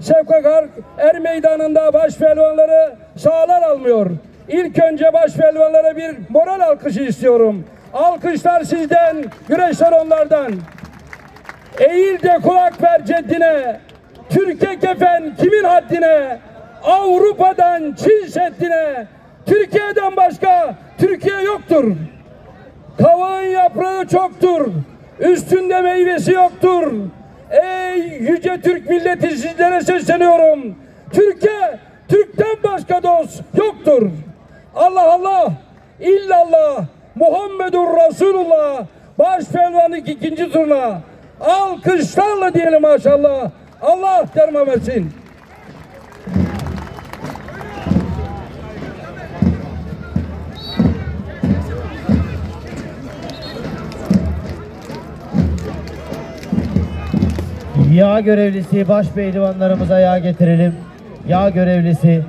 Sefkakar Er Meydanı'nda baş pehlivanları sağlar almıyor. İlk önce baş pehlivanlara bir moral alkışı istiyorum. Alkışlar sizden, güreşler onlardan. Eğil de kulak ver ceddine. Türkiye kefen kimin haddine? Avrupa'dan Çin Seddi'ne. Türkiye'den başka Türkiye yoktur. Kavağın yaprağı çoktur. Üstünde meyvesi yoktur. Ey yüce Türk milleti sizlere sesleniyorum. Türkiye, Türk'ten başka dost yoktur. Allah Allah, illallah, Muhammedur Resulullah. Baş pehlivanlık ikinci turuna. Alkışlarla diyelim maşallah. Allah derma Yağ görevlisi baş pehlivanlarımıza yağ getirelim. Yağ görevlisi